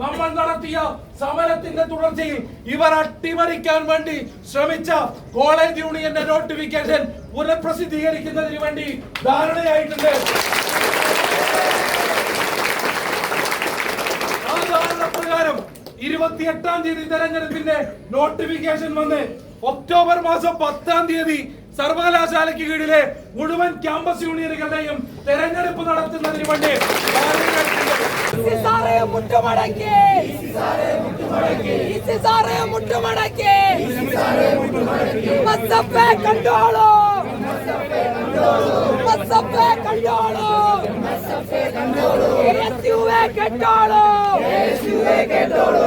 നമ്മൾ നടത്തിയ സമരത്തിന്റെ തുടർച്ചയിൽ ഇവർ അട്ടിമറിക്കാൻ വേണ്ടി ശ്രമിച്ച കോളേജ് യൂണിയന്റെ നോട്ടിഫിക്കേഷൻ പുനഃപ്രസിദ്ധീകരിക്കുന്നതിന് വേണ്ടി ധാരണയായിട്ടുണ്ട്. പ്രകാരം ഇരുപത്തിയെട്ടാം തീയതി തെരഞ്ഞെടുപ്പിന്റെ നോട്ടിഫിക്കേഷൻ വന്ന് ഒക്ടോബർ മാസം പത്താം തീയതി സർവകലാശാലയ്ക്ക് കീഴിലെ മുഴുവൻ ക്യാമ്പസ് യൂണിയനുകളുടെയും തെരഞ്ഞെടുപ്പ് നടത്തുന്നതിന് വേണ്ടി കണ്ടോളൂ. മസപ്പെ കണ്ടോളൂ.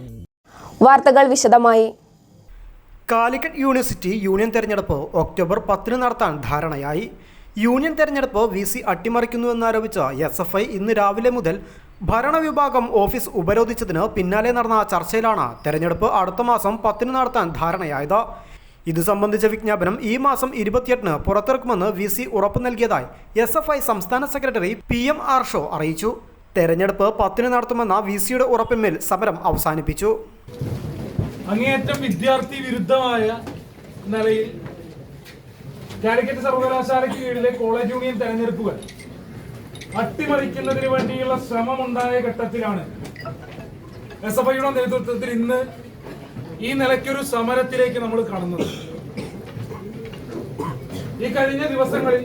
വാർത്തകൾ വിശദമായി. കാലിക്കറ്റ് യൂണിവേഴ്സിറ്റി യൂണിയൻ തെരഞ്ഞെടുപ്പ് ഒക്ടോബർ പത്തിന് നടത്താൻ ധാരണയായി. യൂണിയൻ തെരഞ്ഞെടുപ്പ് വി സി അട്ടിമറിക്കുന്നുവെന്നാരോപിച്ച എസ് എഫ് ഐ ഇന്ന് രാവിലെ മുതൽ ഭരണവിഭാഗം ഓഫീസ് ഉപരോധിച്ചതിന് പിന്നാലെ നടന്ന ചർച്ചയിലാണ് തെരഞ്ഞെടുപ്പ് അടുത്ത മാസം പത്തിന് നടത്താൻ ധാരണയായത്. ഇത് സംബന്ധിച്ച വിജ്ഞാപനം ഈ മാസം ഇരുപത്തിയെട്ടിന് പുറത്തിറക്കുമെന്ന് വി സി ഉറപ്പു നൽകിയതായി എസ് എഫ് ഐ സംസ്ഥാന secretary P M Arsho അറിയിച്ചു. തെരഞ്ഞെടുപ്പ് പത്തിന് നടത്തുമെന്ന വി സിയുടെ ഉറപ്പിന്മേൽ സമരം അവസാനിപ്പിച്ചു. അങ്ങേയറ്റം വിദ്യാർത്ഥി വിരുദ്ധമായ നിലയിൽ കാലിക്കറ്റ് സർവകലാശാലയ്ക്ക് കീഴിലെ കോളേജ് യൂണിയൻ തെരഞ്ഞെടുപ്പുകൾ അട്ടിമറിക്കുന്നതിന് വേണ്ടിയുള്ള ശ്രമമുണ്ടായ ഘട്ടത്തിലാണ് എസ് എഫ് ഐയുടെ നേതൃത്വത്തിൽ ഇന്ന് ഈ നിലയ്ക്കൊരു സമരത്തിലേക്ക് നമ്മൾ കടന്നത്. ഈ കഴിഞ്ഞ ദിവസങ്ങളിൽ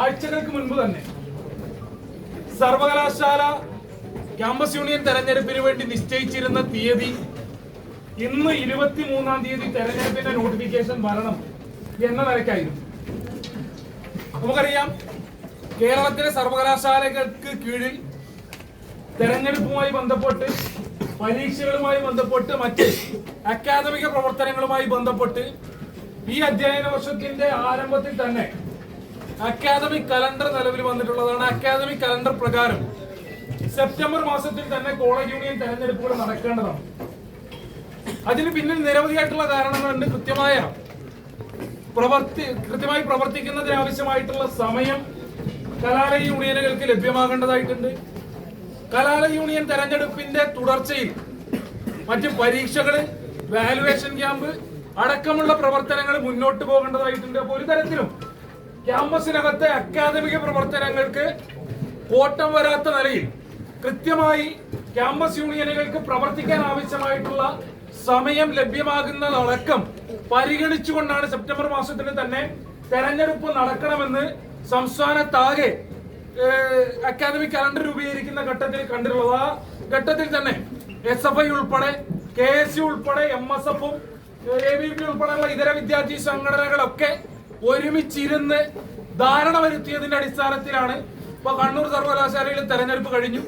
ആഴ്ചകൾക്ക് മുൻപ് തന്നെ സർവകലാശാല ക്യാമ്പസ് യൂണിയൻ തെരഞ്ഞെടുപ്പിന് വേണ്ടി നിശ്ചയിച്ചിരുന്ന തീയതി ഇന്ന് ഇരുപത്തി മൂന്നാം തീയതി തെരഞ്ഞെടുപ്പിന്റെ നോട്ടിഫിക്കേഷൻ വരണം എന്ന നിലയ്ക്കായിരുന്നു. നമുക്കറിയാം കേരളത്തിലെ സർവകലാശാലകൾക്ക് കീഴിൽ തെരഞ്ഞെടുപ്പുമായി ബന്ധപ്പെട്ട് പരീക്ഷകളുമായി ബന്ധപ്പെട്ട് മറ്റ് അക്കാദമിക പ്രവർത്തനങ്ങളുമായി ബന്ധപ്പെട്ട് ഈ അധ്യയന വർഷത്തിന്റെ ആരംഭത്തിൽ തന്നെ അക്കാദമിക് കലണ്ടർ നിലവിൽ വന്നിട്ടുള്ളതാണ്. അക്കാദമിക് കലണ്ടർ പ്രകാരം സെപ്റ്റംബർ മാസത്തിൽ തന്നെ കോളേജ് യൂണിയൻ തെരഞ്ഞെടുപ്പുകൾ നടക്കേണ്ടതാണ്. അതിന് പിന്നിൽ നിരവധിയായിട്ടുള്ള കാരണങ്ങളുണ്ട്. കൃത്യമായ പ്രവർത്തി കൃത്യമായി പ്രവർത്തിക്കുന്നതിന് ആവശ്യമായിട്ടുള്ള സമയം കലാലയ യൂണിയനുകൾക്ക് ലഭ്യമാകേണ്ടതായിട്ടുണ്ട്. കലാലയ യൂണിയൻ തെരഞ്ഞെടുപ്പിന്റെ തുടർച്ചയിൽ മറ്റ് പരീക്ഷകൾ വാലുവേഷൻ ക്യാമ്പ് അടക്കമുള്ള പ്രവർത്തനങ്ങൾ മുന്നോട്ട് പോകേണ്ടതായിട്ടുണ്ട്. അപ്പോൾ ഒരു തരത്തിലും ക്യാമ്പസിനകത്തെ അക്കാദമിക പ്രവർത്തനങ്ങൾക്ക് കോട്ടം വരാത്ത നിലയിൽ കൃത്യമായി ക്യാമ്പസ് യൂണിയനുകൾക്ക് പ്രവർത്തിക്കാൻ ആവശ്യമായിട്ടുള്ള സമയം ലഭ്യമാകുന്നതടക്കം പരിഗണിച്ചുകൊണ്ടാണ് സെപ്റ്റംബർ മാസത്തിന് തന്നെ തെരഞ്ഞെടുപ്പ് നടക്കണമെന്ന് സംസ്ഥാനത്താകെ അക്കാദമിക് കലണ്ടർ രൂപീകരിക്കുന്ന ഘട്ടത്തിൽ കണ്ടിട്ടുള്ളത്. ആ ഘട്ടത്തിൽ തന്നെ എസ് എഫ് ഐ ഉൾപ്പെടെ കെ എസ് യു ഉൾപ്പെടെ എം എസ് എഫും എ ബി പി ഉൾപ്പെടെയുള്ള ഇതര വിദ്യാർത്ഥി സംഘടനകളൊക്കെ ഒരുമിച്ചിരുന്ന് ധാരണ വരുത്തിയതിന്റെ അടിസ്ഥാനത്തിലാണ് ഇപ്പൊ കണ്ണൂർ സർവകലാശാലയിൽ തെരഞ്ഞെടുപ്പ് കഴിഞ്ഞു.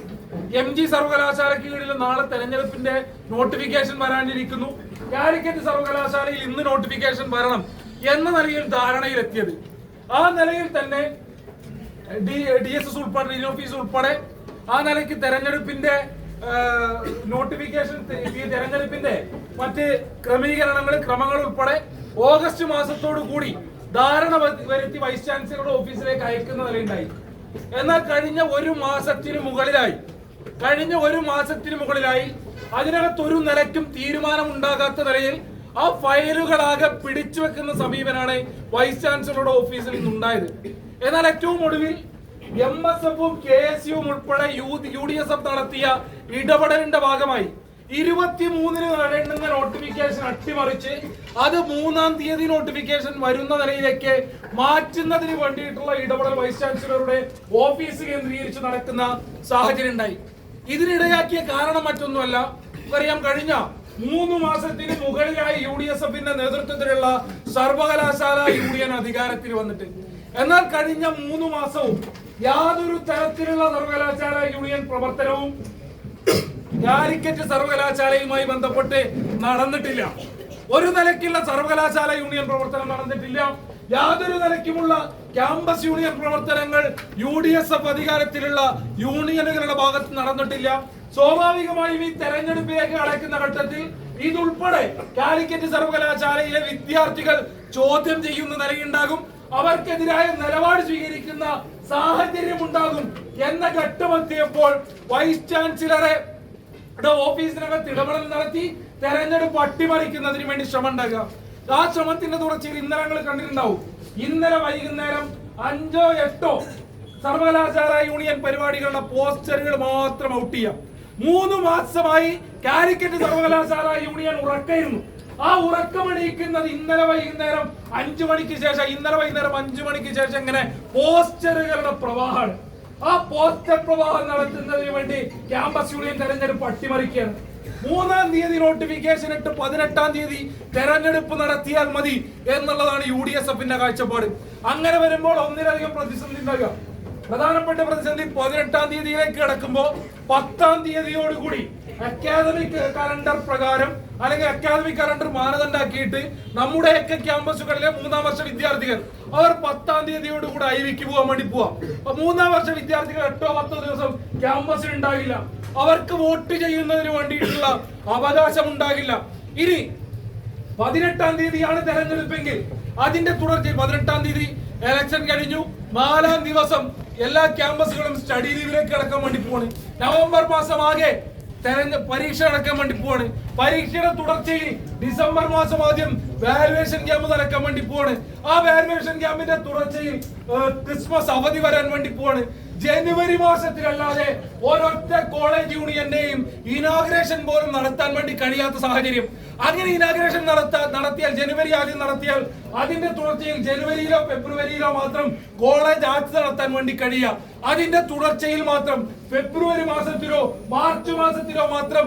എം ജി സർവകലാശാലയ്ക്ക് കീഴിൽ നാളെ തെരഞ്ഞെടുപ്പിന്റെ നോട്ടിഫിക്കേഷൻ വരാനിരിക്കുന്നു. കാലിക്കറ്റ് സർവകലാശാലയിൽ ഇന്ന് നോട്ടിഫിക്കേഷൻ വരണം എന്ന നിലയിൽ ധാരണയിലെത്തിയത്. ആ നിലയിൽ തന്നെ ഡി ഡി എസ് എസ് ഉൾപ്പെടെ ഡി ഓഫീസ് ഉൾപ്പെടെ ആ നിലയ്ക്ക് തെരഞ്ഞെടുപ്പിന്റെ നോട്ടിഫിക്കേഷൻ ഈ തെരഞ്ഞെടുപ്പിന്റെ മറ്റ് ക്രമീകരണങ്ങൾ ക്രമങ്ങൾ ഉൾപ്പെടെ ഓഗസ്റ്റ് മാസത്തോടു കൂടി ധാരണ വരുത്തി വൈസ് ചാൻസലറുടെ ഓഫീസിലേക്ക് അയക്കുന്ന നിലയുണ്ടായി എന്നാൽ കഴിഞ്ഞ ഒരു മാസത്തിന് മുകളിലായി. കഴിഞ്ഞ ഒരു മാസത്തിന് മുകളിലായി അതിനകത്ത് ഒരു നിലയ്ക്കും തീരുമാനം ഉണ്ടാകാത്ത നിലയിൽ ആ ഫയലുകളാകെ പിടിച്ചു വെക്കുന്ന സമീപനാണ് വൈസ് ചാൻസലറുടെ ഓഫീസിൽ നിന്നുണ്ടായത്. എന്നാൽ ഏറ്റവും ഒടുവിൽ എം എസ് എഫും കെ എസ് യുവും ഉൾപ്പെടെ യു ഡി എസ് എഫ് നടത്തിയ ഇടപെടലിന്റെ ഭാഗമായി ഇരുപത്തിമൂന്നിന് നടേണ്ടുന്ന നോട്ടിഫിക്കേഷൻ അട്ടിമറിച്ച് അത് മൂന്നാം തീയതി നോട്ടിഫിക്കേഷൻ വരുന്ന നിലയിലേക്ക് മാറ്റുന്നതിന് വേണ്ടിയിട്ടുള്ള ഇടപെടൽ വൈസ് ചാൻസലറുടെ ഓഫീസ് കേന്ദ്രീകരിച്ച് നടക്കുന്ന സാഹചര്യം ഉണ്ടായി. ഇതിനിടയാക്കിയ കാരണം മറ്റൊന്നുമല്ല. നമുക്കറിയാം കഴിഞ്ഞ മൂന്ന് മാസത്തിന് മുകളിലായി യു ഡി എസ് എഫിന്റെ നേതൃത്വത്തിലുള്ള സർവകലാശാല യൂണിയൻ അധികാരത്തിൽ വന്നിട്ട്. എന്നാൽ കഴിഞ്ഞ മൂന്ന് മാസവും യാതൊരു തരത്തിലുള്ള സർവകലാശാല യൂണിയൻ പ്രവർത്തനവും കാലിക്കറ്റ് സർവകലാശാലയുമായി ബന്ധപ്പെട്ട് നടന്നിട്ടില്ല. ഒരു നിലയ്ക്കുള്ള സർവകലാശാല യൂണിയൻ പ്രവർത്തനം നടന്നിട്ടില്ല. യാതൊരു നിലയ്ക്കുമുള്ള ക്യാമ്പസ് യൂണിയൻ പ്രവർത്തനങ്ങൾ യു ഡി എസ് എഫ് അധികാരത്തിലുള്ള യൂണിയനുകളുടെ ഭാഗത്ത് നടന്നിട്ടില്ല. സ്വാഭാവികമായും ഈ തെരഞ്ഞെടുപ്പിലേക്ക് അടയ്ക്കുന്ന ഘട്ടത്തിൽ ഇതുൾപ്പെടെ കാലിക്കറ്റ് സർവകലാശാലയിലെ വിദ്യാർത്ഥികൾ ചോദ്യം ചെയ്യുന്ന നിലയുണ്ടാകും. അവർക്കെതിരായ നിലപാട് സ്വീകരിക്കുന്ന സാഹചര്യം ഉണ്ടാകും എന്ന ഘട്ടമെത്തിയപ്പോൾ വൈസ് ചാൻസലറെ യുടെ ഓഫീസിനകത്ത് ഇടപെടൽ നടത്തി തെരഞ്ഞെടുപ്പ് അട്ടിമറിക്കുന്നതിന് വേണ്ടി ശ്രമം ഉണ്ടാക്കുക ആ ശ്രമത്തിന്റെ തുടർച്ചയിൽ ഇന്നലെ ഞങ്ങൾ കണ്ടിട്ടുണ്ടാവും. ഇന്നലെ വൈകുന്നേരം അഞ്ചോ എട്ടോ സർവകലാശാല യൂണിയൻ പരിപാടികളുടെ പോസ്റ്ററുകൾ മാത്രം ഔട്ട് ചെയ്യാം. മൂന്ന് മാസമായി കാലിക്കറ്റ് സർവകലാശാല യൂണിയൻ ഉറക്കയിരുന്നു ആ ഉറക്കമണിയിക്കുന്നത് ഇന്നലെ വൈകുന്നേരം അഞ്ചു മണിക്ക് ശേഷം ഇന്നലെ വൈകുന്നേരം അഞ്ചു മണിക്ക് ശേഷം ഇങ്ങനെ പോസ്റ്ററുകളുടെ പ്രവാഹമാണ്. ആ പോസ്റ്റർ പ്രവാഹം നടത്തുന്നതിന് വേണ്ടി ക്യാമ്പസ് യൂണിയൻ തെരഞ്ഞെടുപ്പ് അട്ടിമറിക്കുകയാണ്. മൂന്നാം തീയതി നോട്ടിഫിക്കേഷൻ ഇട്ട് പതിനെട്ടാം തീയതി തെരഞ്ഞെടുപ്പ് നടത്തിയാൽ മതി എന്നുള്ളതാണ് യു ഡി എസ് എഫിന്റെ കാഴ്ചപ്പാട്. അങ്ങനെ വരുമ്പോൾ ഒന്നിലധികം പ്രതിസന്ധി ഉണ്ടാകുക പ്രധാനപ്പെട്ട പ്രതിസന്ധി പതിനെട്ടാം തീയതിയിലേക്ക് കിടക്കുമ്പോൾ പത്താം തീയതിയോടുകൂടി അക്കാദമിക് കലണ്ടർ പ്രകാരം അല്ലെങ്കിൽ അക്കാദമിക് കലണ്ടർ മാനദണ്ഡാക്കിയിട്ട് നമ്മുടെയൊക്കെ ക്യാമ്പസുകളിലെ മൂന്നാം വർഷ വിദ്യാർത്ഥികൾ അവർ പത്താം തീയതിയോട് കൂടെ ഐവിക്ക് പോകാൻ വേണ്ടി പോവാം. മൂന്നാം വർഷ വിദ്യാർത്ഥികൾ എട്ടോ പത്തോ ദിവസം ക്യാമ്പസിൽ ഉണ്ടാകില്ല. അവർക്ക് വോട്ട് ചെയ്യുന്നതിന് വേണ്ടിയിട്ടുള്ള അവകാശം ഉണ്ടാകില്ല. ഇനി പതിനെട്ടാം തീയതിയാണ് തെരഞ്ഞെടുപ്പെങ്കിൽ അതിന്റെ തുടർച്ചയിൽ പതിനെട്ടാം തീയതി എലക്ഷൻ കഴിഞ്ഞു. നാലാം ദിവസം എല്ലാ ക്യാമ്പസുകളും സ്റ്റഡി ലീവിലേക്ക് കിടക്കാൻ വേണ്ടി പോവാണ്. നവംബർ മാസം ആകെ തെരഞ്ഞ പരീക്ഷ നടക്കാൻ വേണ്ടി പോവാണ്. പരീക്ഷയുടെ തുടർച്ചയിൽ ഡിസംബർ മാസം ആദ്യം വാലുവേഷൻ ക്യാമ്പ് നടക്കാൻ വേണ്ടി പോവാണ്. ആ വാലുവേഷൻ ക്യാമ്പിന്റെ തുടർച്ചയിൽ ക്രിസ്മസ് അവധി വരാൻ വേണ്ടി പോവാണ്. ജനുവരി മാസത്തിലല്ലാതെ ഒരൊറ്റ കോളേജ് യൂണിയന്റെയും ഇനാഗ്രേഷൻ പോലും നടത്താൻ വേണ്ടി കഴിയാത്ത സാഹചര്യം. അങ്ങനെ ഇനാഗ്രേഷൻ നടത്താൻ നടത്തിയാൽ ജനുവരി ആദ്യം നടത്തിയാൽ അതിന്റെ തുടർച്ചയിൽ ജനുവരിയിലോ ഫെബ്രുവരിയിലോ മാത്രം കോളേജ് ആർട്സ് നടത്താൻ വേണ്ടി കഴിയുക. അതിന്റെ തുടർച്ചയിൽ മാത്രം ഫെബ്രുവരി മാസത്തിലോ മാർച്ച് മാസത്തിലോ മാത്രം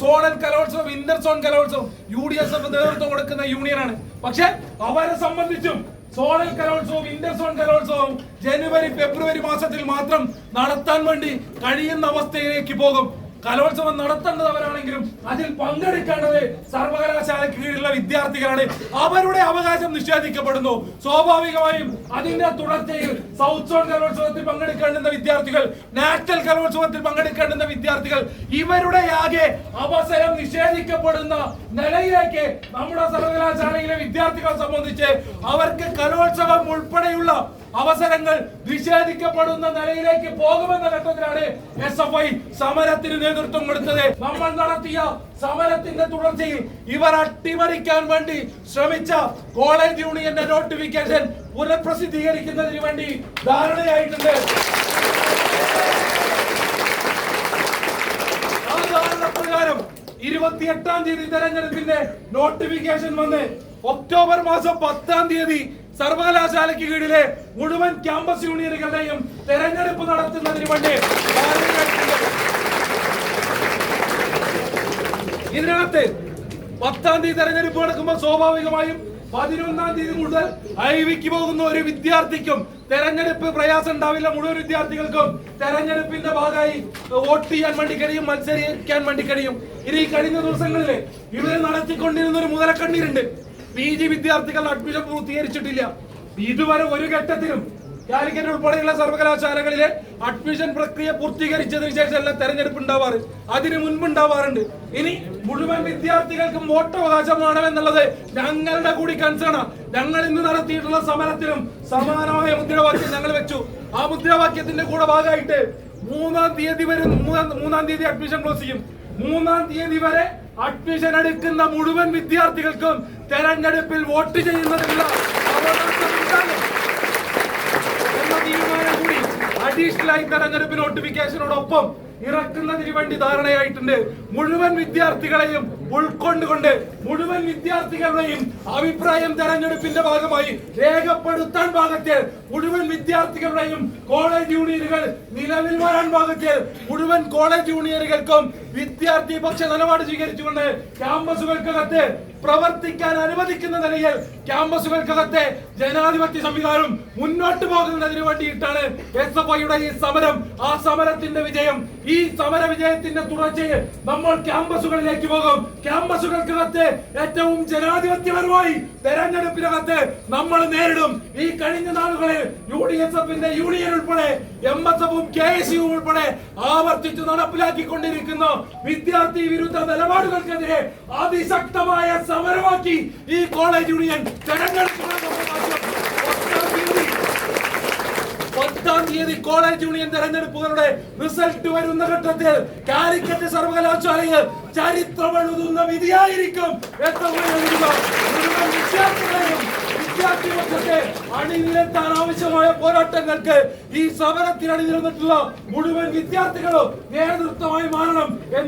സോണൽ കലോത്സവം ഇന്റർ സോൺ കലോത്സവം യു ഡി എസ് എഫ് നേതൃത്വം കൊടുക്കുന്ന യൂണിയനാണ് പക്ഷെ അവരെ സംബന്ധിച്ചും സോണൽ കലോത്സവം ഇന്റർ സോൺ കലോത്സവം ജനുവരി ഫെബ്രുവരി മാസത്തിൽ മാത്രം നടത്താൻ വേണ്ടി കഴിയുന്ന അവസ്ഥയിലേക്ക് പോകും. കലോത്സവം നടത്തേണ്ടത് അവരാണെങ്കിലും അതിൽ പങ്കെടുക്കേണ്ടത് സർവകലാശാലയ്ക്ക് കീഴിലുള്ള വിദ്യാർത്ഥികളാണ്. അവരുടെ അവകാശം നിഷേധിക്കപ്പെടുന്നു. സ്വാഭാവികമായും അതിന്റെ തുടർച്ചയിൽ സൗത്ത് സോൺ കലോത്സവത്തിൽ പങ്കെടുക്കേണ്ടുന്ന വിദ്യാർത്ഥികൾ നാഷണൽ കലോത്സവത്തിൽ പങ്കെടുക്കേണ്ടുന്ന വിദ്യാർത്ഥികൾ ഇവരുടെ ആകെ അവസരം നിഷേധിക്കപ്പെടുന്ന നിലയിലേക്ക് നമ്മുടെ സർവകലാശാലയിലെ വിദ്യാർത്ഥികളെ സംബന്ധിച്ച് അവർക്ക് കലോത്സവം ഉൾപ്പെടെയുള്ള അവസരങ്ങൾ നിഷേധിക്കപ്പെടുന്ന നിലയിലേക്ക് പോകുമെന്ന ഘട്ടത്തിലാണ് എസ് എഫ് ഐ സമരത്തിന് നേതൃത്വം കൊടുത്തത്. നമ്മൾ നടത്തിയ സമരത്തിന്റെ തുടർച്ചയിൽ ഇവർ അട്ടിമറിക്കാൻ വേണ്ടി ശ്രമിച്ച കോളേജ് യൂണിയന്റെ നോട്ടിഫിക്കേഷൻ പുനഃപ്രസിദ്ധീകരിക്കുന്നതിന് വേണ്ടി ധാരണയായിട്ടുണ്ട്. ഇരുപത്തിയെട്ടാം തീയതി തെരഞ്ഞെടുപ്പിന്റെ നോട്ടിഫിക്കേഷൻ വന്ന് ഒക്ടോബർ മാസം പത്താം തീയതി സർവകലാശാലയ്ക്ക് കീഴിലെ മുഴുവൻ ക്യാമ്പസ് യൂണിയനുകളുടെയും തെരഞ്ഞെടുപ്പ് നടത്തുന്നതിന് വേണ്ടി. ഇതിനകത്ത് പത്താം തീയതി തെരഞ്ഞെടുപ്പ് നടക്കുമ്പോൾ സ്വാഭാവികമായും പതിനൊന്നാം തീയതി മുതൽ ഐ വിക്ക് പോകുന്ന ഒരു വിദ്യാർത്ഥിക്കും തെരഞ്ഞെടുപ്പ് പ്രയാസം ഉണ്ടാവില്ല മുഴുവൻ വിദ്യാർത്ഥികൾക്കും തെരഞ്ഞെടുപ്പിന്റെ ഭാഗമായി വോട്ട് ചെയ്യാൻ വേണ്ടി കഴിയും മത്സരിക്കാൻ വേണ്ടി കഴിയും ഇനി കഴിഞ്ഞ ദിവസങ്ങളിൽ ഇവർ നടത്തിക്കൊണ്ടിരുന്ന ഒരു മുതലക്കണ്ണീരുണ്ട് പി ജി വിദ്യാർത്ഥികൾ അഡ്മിഷൻ പൂർത്തീകരിച്ചിട്ടില്ല. ഇതുവരെ ഒരു ഘട്ടത്തിലും കാലിക്കറ്റ് ഉൾപ്പെടെയുള്ള സർവകലാശാലകളിലെ അഡ്മിഷൻ പ്രക്രിയ പൂർത്തീകരിച്ചതിന് ശേഷമല്ല തെരഞ്ഞെടുപ്പ് ഉണ്ടാവാറ്. അതിന് മുൻപ് ഉണ്ടാവാറുണ്ട്. ഇനി മുഴുവൻ വിദ്യാർത്ഥികൾക്കും വോട്ടവകാശമാണ് എന്നുള്ളത് ഞങ്ങളുടെ കൂടി കൺസേണ ഞങ്ങൾ ഇന്ന് നടത്തിയിട്ടുള്ള സമരത്തിലും സമാനമായ മുദ്രാവാക്യം ഞങ്ങൾ വെച്ചു. ആ മുദ്രാവാക്യത്തിന്റെ കൂടെ ഭാഗമായിട്ട് മൂന്നാം തീയതി വരെ മൂന്നാം തീയതി അഡ്മിഷൻ ക്ലോസ് ചെയ്യും. മൂന്നാം തീയതി വരെ അഡ്മിഷൻ എടുക്കുന്ന മുഴുവൻ വിദ്യാർത്ഥികൾക്കും തെരഞ്ഞെടുപ്പിൽ വോട്ട് ചെയ്യുന്നതിനുള്ള എന്ന തീരുമാനം കൂടി നോട്ടിഫിക്കേഷനോടൊപ്പം ഇറക്കുന്നതിന് വേണ്ടി ധാരണയായിട്ടുണ്ട്. മുഴുവൻ വിദ്യാർത്ഥികളെയും ഉൾക്കൊണ്ടുകൊണ്ട് മുഴുവൻ വിദ്യാർത്ഥികളുടെയും അഭിപ്രായം തെരഞ്ഞെടുപ്പിന്റെ ഭാഗമായി രേഖപ്പെടുത്താൻ ഭാഗത്തിൽ മുഴുവൻ വിദ്യാർത്ഥികളുടെയും കോളേജ് യൂണിയനുകൾ നിലവിൽ വരാൻ ഭാഗത്തിൽ മുഴുവൻ കോളേജ് യൂണിയനുകൾക്കും വിദ്യാർത്ഥി പക്ഷ നിലപാട് സ്വീകരിച്ചുകൊണ്ട് ക്യാമ്പസുകൾക്കകത്ത് പ്രവർത്തിക്കാൻ അനുവദിക്കുന്ന നിലയിൽ ക്യാമ്പസുകൾക്കകത്തെ ജനാധിപത്യ സംവിധാനം മുന്നോട്ട് പോകുന്നതിന് വേണ്ടിയിട്ടാണ് എസ് എഫ് ഐയുടെ ഈ സമരം. ആ സമരത്തിന്റെ വിജയം ഈ സമര വിജയത്തിന്റെ തുടർച്ചയിൽ നമ്മൾ ക്യാമ്പസുകളിലേക്ക് പോകും. ക്യാമ്പസുകൾക്കകത്ത് ഏറ്റവും ജനാധിപത്യപരമായി തെരഞ്ഞെടുപ്പിനകത്ത് നമ്മൾ നേരിടും. ഈ കഴിഞ്ഞ നാളുകളിൽ യു ഡി എസ് എഫിന്റെ യൂണിയൻ ഉൾപ്പെടെ എം എസ് എഫും കെ എസ് യു ഉൾപ്പെടെ ആവർത്തിച്ചു നടപ്പിലാക്കിക്കൊണ്ടിരിക്കുന്ന. വിദ്യാർത്ഥി വിരുദ്ധ നിലപാടുകൾക്കെതിരെ അതിശക്തമായ സമരമാക്കി ഈ കോളേജ് യൂണിയൻ തെരഞ്ഞെടുപ്പ് പത്താം തീയതി കോളേജ് യൂണിയൻ തെരഞ്ഞെടുപ്പുകളുടെ റിസൾട്ട് വരുന്ന ഘട്ടത്തിൽ കാലിക്കറ്റ് സർവകലാശാലയിൽ ചരിത്രം എഴുതുന്ന വിധിയായിരിക്കും ആവശ്യമായ പോരാട്ടങ്ങൾക്ക് ഈ സമരത്തിൽ അണിനിരന്നിട്ടുള്ള മുഴുവൻ വിദ്യാർത്ഥികളും നേതൃത്വമായി മാറണം എന്ന്